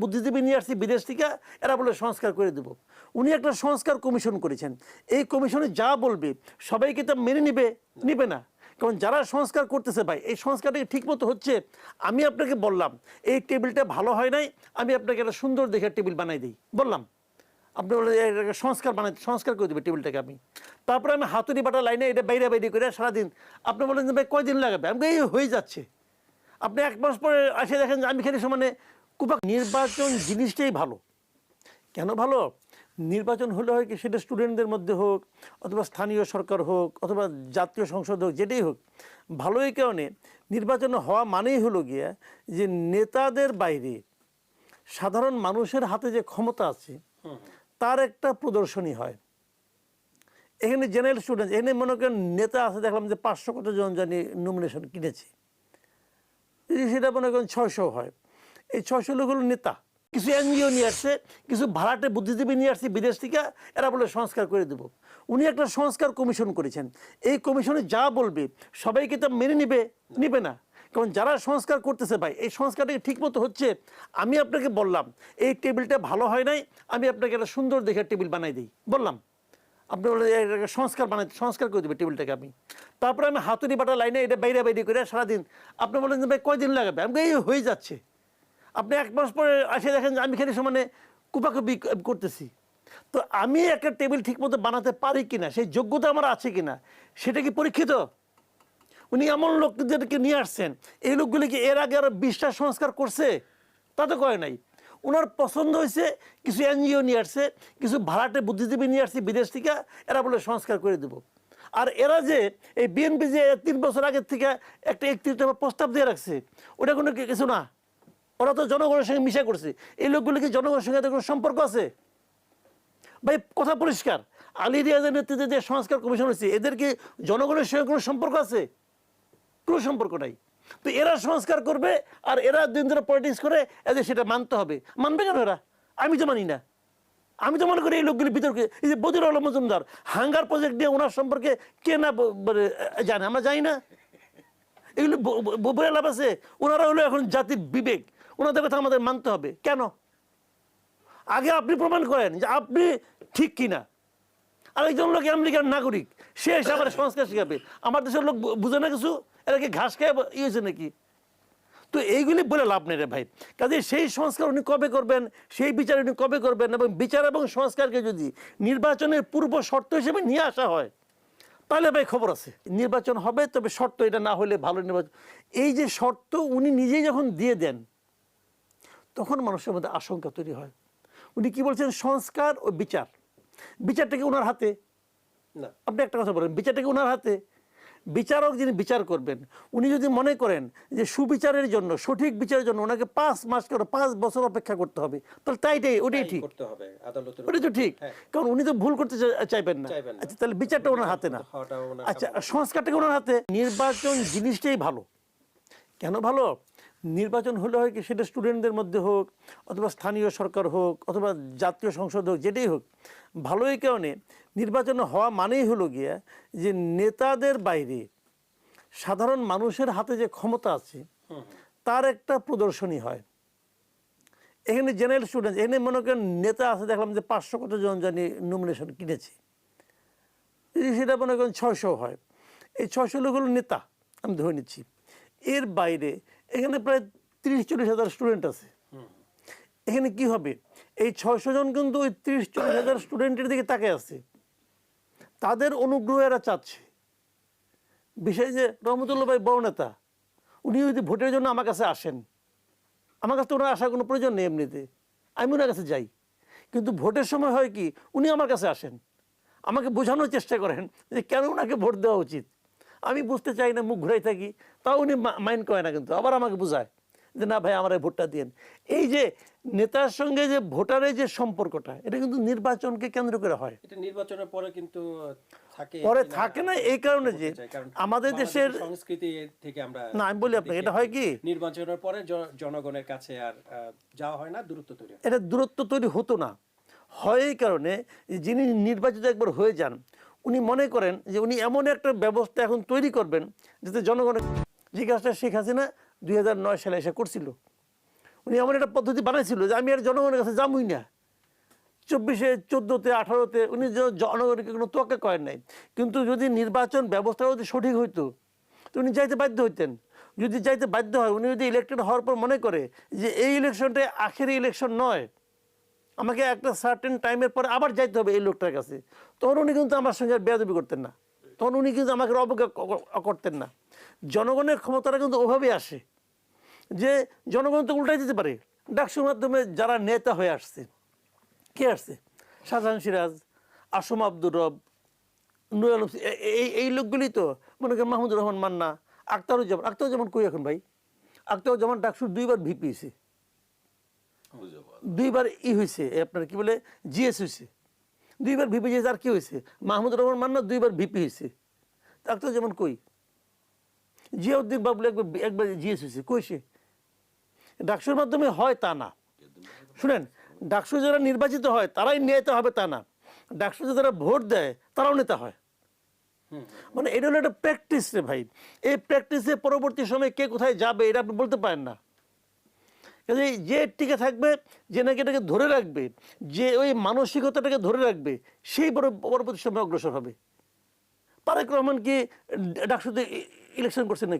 বুদ্ধিজীবী নিয়ে আসছি বিদেশ থেকে, এরা বলে সংস্কার করে দেব। উনি একটা সংস্কার কমিশন করেছেন। এই কমিশনে যা বলবে, সবাইকে তা মেনে নিবে নিবে না। কারণ যারা সংস্কার করতেছে ভাই, এই সংস্কারটা ঠিক মতো হচ্ছে? আমি আপনাকে বললাম, এই টেবিলটা ভালো হয় নাই, আমি আপনাকে একটা সুন্দর দেখে টেবিল বানাই দিই। বললাম, আপনি বলে এটাকে সংস্কার বানাই, সংস্কার করে দেবে টেবিলটাকে আমি। তারপরে আমি হাতুড়ি বাটা লাইনে এটা বাইরে বাইরে করে সারাদিন, আপনি বলেন যে ভাই কয়দিন লাগাবে? আমি এই হয়ে যাচ্ছে। আপনি এক মাস পরে আসে দেখেন যে আমি খালি সমানে কুপা নির্বাচন জিনিসটাই ভালো। কেন ভালো? নির্বাচন হলে হয় কি সেটা স্টুডেন্টদের মধ্যে হোক অথবা স্থানীয় সরকার হোক অথবা জাতীয় সংসদ হোক যেটাই হোক ভালো এই কারণে নির্বাচন হওয়া মানেই হলো গিয়া যে নেতাদের বাইরে সাধারণ মানুষের হাতে যে ক্ষমতা আছে তার একটা প্রদর্শনী হয়। এখানে জেনারেল স্টুডেন্ট এখানে মনে করেন নেতা আছে দেখলাম যে পাঁচশো কত জন জানি নমিনেশন কিনেছে। যদি সেটা মনে করেন ছয়শো হয় এই ছয়শো লোক হলো নেতা। কিছু এনজিও নিয়ে আসছে কিছু ভাড়াটে বুদ্ধিজীবী নিয়ে আসছে বিদেশ থেকে এরা বলে সংস্কার করে দেব। উনি একটা সংস্কার কমিশন করেছেন। এই কমিশনে যা বলবে সবাইকে তা মেনে নিবে নিবে না। কারণ যারা সংস্কার করতেছে ভাই এই সংস্কারটা ঠিক মতো হচ্ছে? আমি আপনাকে বললাম এই টেবিলটা ভালো হয় নাই আমি আপনাকে একটা সুন্দর দেখে টেবিল বানাই দিই। বললাম আপনি বলে সংস্কার বানাই সংস্কার করে দেবে টেবিলটাকে আমি। তারপরে আমি হাতুড়ি বাটা লাইনে এটা বাইরে বাইরে করে সারাদিন আপনি বলেন যে ভাই কয়দিন লাগাবে? আমি বলি, এই হয়ে যাচ্ছে। আপনি এক মাস পরে আসে দেখেন যে আমি খালি সমানে কুপাকুপি করতেছি। তো আমি একটা টেবিল ঠিকমতো বানাতে পারি কিনা, সেই যোগ্যতা আমার আছে কিনা, সেটা কি পরীক্ষিত? উনি এমন লোকদেরকে নিয়ে আসছেন, এই লোকগুলি কি এর আগে আরও বিশটা সংস্কার করছে? তা তো করে নাই। ওনার পছন্দ হয়েছে, কিছু এনজিও নিয়ে আসছে, কিছু ভাড়াটে বুদ্ধিজীবী নিয়ে আসছে বিদেশ থেকে, এরা বলে সংস্কার করে দেব। আর এরা যে এই বিএনপি যে তিন বছর আগের থেকে একটা একত্রিশ প্রস্তাব দিয়ে রাখছে, ওটা কোনো কিছু না? ওরা তো জনগণের সঙ্গে মিশা করছে। এই লোকগুলি কি জনগণের সঙ্গে কোনো সম্পর্ক আছে? ভাই কথা পরিষ্কার। আলী রিয়াজের নেতৃত্বে যে সংস্কার কমিশন হয়েছে এদের কি জনগণের সঙ্গে কোনো সম্পর্ক আছে? কোনো সম্পর্ক নাই। তো এরা সংস্কার করবে আর এরা দিন ধরে পলিটিক্স করে এদের সেটা মানতে হবে। মানবে কেন এরা? আমি তো মানি না। আমি তো মনে করি এই লোকগুলি বিতর্কে এই যে বদির আলম মজুমদার হাঙ্গার প্রজেক্ট নিয়ে ওনার সম্পর্কে কে না বলে, জানে? আমরা জানি না। এগুলো বলে আছে। ওনারা হলো এখন জাতির বিবেক। ওনাদের কথা আমাদের মানতে হবে। কেন? আগে আপনি প্রমাণ করেন যে আপনি ঠিক কিনা। আরেকজন লোক আমেরিকার নাগরিক, সে এসে আবার সংস্কার শিখাবে। আমার দেশের লোক বুঝে না কিছু? এরা কি ঘাস খেয়ে ইয়ে হয়েছে নাকি? তো এইগুলি বলে লাভ নেই রে ভাই। কাজে সেই সংস্কার উনি কবে করবেন, সেই বিচার উনি কবে করবেন এবং বিচার এবং সংস্কারকে যদি নির্বাচনের পূর্ব শর্ত হিসেবে নিয়ে আসা হয়, তাহলে ভাই খবর আছে। নির্বাচন হবে, তবে শর্ত এটা না হলে ভালো নির্বাচন এই যে শর্ত উনি নিজেই যখন দিয়ে দেন তখন মানুষের মধ্যে আশঙ্কা তৈরি হয়। উনি কি বলছেন? সংস্কার ও বিচার। বিচারটাকে ওনার হাতে? না। আপনি একটা কথা বলেন বিচারটাকে ওনার হাতে? বিচারক যিনি বিচার করবেন উনি যদি মনে করেন যে সুবিচারের জন্য সঠিক বিচারের জন্য ওনাকে পাঁচ মাস করে পাঁচ বছর অপেক্ষা করতে হবে তাহলে তাইটাই ওটাই ঠিক। করতে হবে আদালতের ওটাই তো ঠিক। হ্যাঁ। কারণ উনি তো ভুল করতে চাইবেন না। আচ্ছা তাহলে বিচারটা ওনার হাতে না। আচ্ছা সংস্কারটাকে ওনার হাতে? নির্বাচন জিনিসটাই ভালো। কেন ভালো? নির্বাচন হলে হয় কি সেটা স্টুডেন্টদের মধ্যে হোক অথবা স্থানীয় সরকার হোক অথবা জাতীয় সংসদ হোক যেটাই হোক ভালো এই কারণে নির্বাচন হওয়া মানেই হলো গিয়া যে নেতাদের বাইরে সাধারণ মানুষের হাতে যে ক্ষমতা আছে তার একটা প্রদর্শনী হয়। এখানে জেনারেল স্টুডেন্ট এখানে মনে করেন নেতা আছে দেখলাম যে পাঁচশো কত জন জানি নমিনেশন কিনেছে। যদি সেটা মনে করেন ছয়শো হয়। এই ছয়শো লোক হলো নেতা আমি ধরে নিচ্ছি। এর বাইরে এখানে প্রায় তিরিশ চল্লিশ হাজার স্টুডেন্ট আছে। এখানে কি হবে? এই ছয়শো জন কিন্তু ওই তিরিশ চল্লিশ হাজার স্টুডেন্টের দিকে তাকে আছে। তাদের অনুগ্রহ এরা চাচ্ছে। বিশেষ যে রহমতুল্লাহ ভাই বড় নেতা উনি যদি ভোটের জন্য আমার কাছে আসেন আমার কাছে তো ওনার আসার কোনো প্রয়োজন নেই এমনিতে। আমি ওনার কাছে যাই। কিন্তু ভোটের সময় হয় কি উনি আমার কাছে আসেন। আমাকে বোঝানোর চেষ্টা করেন যে কেন ওনাকে ভোট দেওয়া উচিত। আমি বুঝতে চাই না মুখ ঘুরাই থাকি। তাও উনি মাইন্ড করে না কিন্তু আবার আমাকে বোঝায় যে না ভাই আমার ভোটটা দিন এই যে নেতার সঙ্গে যে ভোটারের যে সম্পর্কটা এটা কিন্তু নির্বাচনকে কেন্দ্র করে হয়। এটা নির্বাচনের পরে কিন্তু পরে থাকে না এই কারণে যে আমাদের দেশের সংস্কৃতি থেকে আমরা না আমি বলি আপনাকে এটা হয় কি? নির্বাচনের পরে জনগণের কাছে আর যাওয়া হয় না দূরত্ব তৈরি এটা দূরত্ব তৈরি হতো না। হয় এই কারণে যিনি নির্বাচিত একবার হয়ে যান উনি মনে করেন যে উনি এমন একটা ব্যবস্থা এখন তৈরি করবেন যাতে জনগণের যে কাজটা শেখ হাসিনা দুই হাজার নয় সালে এসে করছিল। উনি এমন একটা পদ্ধতি বানাইছিল যে আমি আর জনগণের কাছে যাবই না। চব্বিশে, চোদ্দোতে, আঠারোতে উনি জনগণকে কোনো তোয়াক্কা করেন নাই। কিন্তু যদি নির্বাচন ব্যবস্থা যদি সঠিক হইতো, তো উনি যাইতে বাধ্য হইতেন। যদি যাইতে বাধ্য হয়, উনি যদি ইলেক্টেড হওয়ার পর মনে করে যে এই ইলেকশনটা আখেরি ইলেকশন নয় আমাকে একটা সার্টেন টাইমের পরে আবার যাইতে হবে এই লোকটার কাছে। তখন উনি কিন্তু আমার সঙ্গে বেয়াদবি করতেন না। তখন উনি কিন্তু আমাকে অবজ্ঞা করতেন না। জনগণের ক্ষমতাটা কিন্তু ওভাবেই আসে যে জনগণ তো উল্টাই দিতে পারে। ডাকসুর মাধ্যমে যারা নেতা হয়ে আসছে, কে আসছে? শাহজাহান সিরাজ, আসম আব্দুর রব সি- এই এই লোকগুলি তো মনে করেন মাহমুদুর রহমান মান্না, আক্তারুজ্জামান আক্তারুজ্জামান কই এখন ভাই? আক্তারুজ্জামান ডাকসুর দুইবার ভিপি হয়েছে দুইবার ই হয়েছে আপনার কি বলে জিএস হয়েছে দুইবার ভিপি জিএস আর কি হয়েছে মাহমুদুর রহমান মান্না দুইবার ভিপি হয়েছে আক্তারুজ্জামান কই? জিয়াউদ্দিন বাবুল একবার একবার জিএস হয়েছে কই সে? ডাকসুর মাধ্যমে হয় তা না। শুনেন ডাকসু যারা নির্বাচিত হয় তারাই নেতা হবে তা না। ডাকসু যারা ভোট দেয় তারাও নেতা হয়। মানে এটা হলো একটা প্র্যাকটিস রে ভাই। এই প্র্যাকটিসে পরবর্তী সময় কে কোথায় যাবে এটা আপনি বলতে পারেন না। কাজেই যে টিকে থাকবে, যে নাকি এটাকে ধরে রাখবে, যে ওই মানসিকতাটাকে ধরে রাখবে, সেই বড় পরবর্তী সময় অগ্রসর হবে। তারেক রহমান কি ডাকসুতে ইলেকশন করছে নাকি?